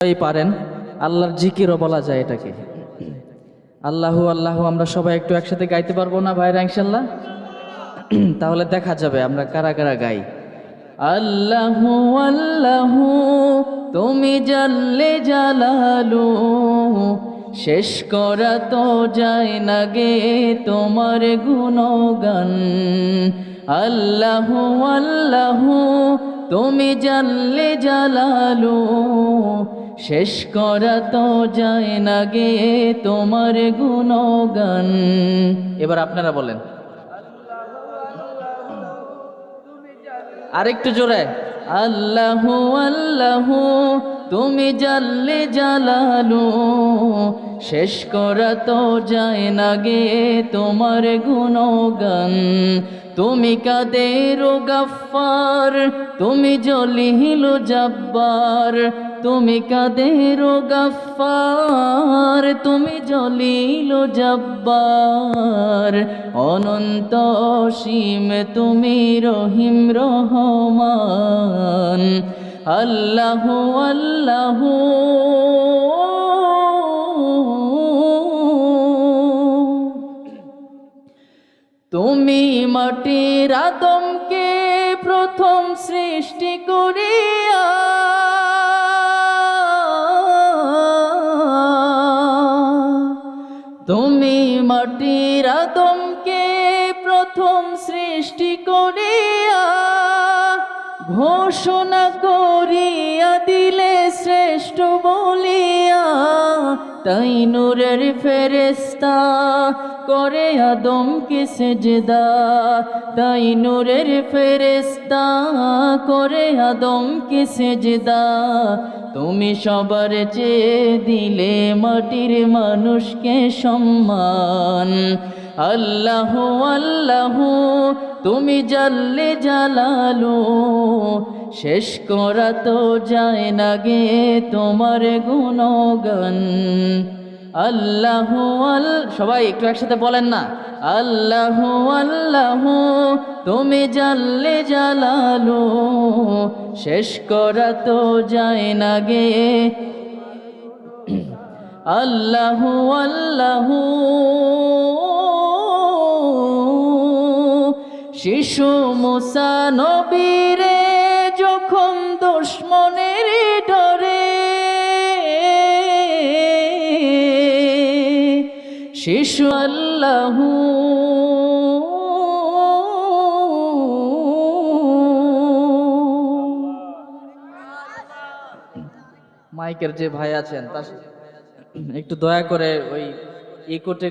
পারেন, আল্লাহর জিকিরও বলা যায় এটাকে। আল্লাহু আল্লাহু, আমরা সবাই একটু একসাথে গাইতে পারব না ভাইরা ইনশাল্লাহ তাহলে দেখা যাবে আমরা কারা কারা গাই। আল্লাহু আল্লাহু, তুমি জাল্লে জালালু, শেষ করা তো যায় না গে তোমার গুণগান। আল্লাহু আল্লাহু, তুমি জাল্লে জালালু শেষ করা তো যায় না গে তোমার গুণগান। এবার আপনারা বলেন। আরেকটু জোরে। আল্লাহ, আল্লাহু তুমি জাল্লে জালালু, শেষ করা তো যায় না গে তোমার গুণগান। তুমি কাদের গাফার তুমি জলিহিল জব্বার। তুমি কাদের গাফার তুমি জলিল জব্বার। অনন্ত সীম তুমি রহিম রহমান। আল্লাহ আল্লাহ। তুমি মাটির আদমকে প্রথম সৃষ্টি করিয়া তুমি মাটির আদমকে প্রথম সৃষ্টি করিয়া ঘোষণা করিয়া দিলে শ্রেষ্ঠ বলিয়া, তাই নূরের ফেরেস্তা করে আদমকে সেজদা। তাই নূরের ফেরেস্তা করে আদমকে সেজদা। তুমি সবার চেয়ে দিলে মাটির মানুষকে সম্মান। আল্লাহ আল্লাহ তুমি জাল্লে জালালো শেষ করা তো যায় না গে তোমার গুণগান। আল্লাহ আল, সবাই একটু একসাথে বলেন না। আল্লাহ আল্লাহ, তুমি জাল্লে জালালো শেষ করা তো যায় না গে। আল্লাহ আল্লাহ। শিশু মুসা নবীরে যখন দুশ্মনের ডরে, শিশু আল্লাহ মাইকের যে ভাই আছেন, তার একটু দয়া করে ওই ইকোটে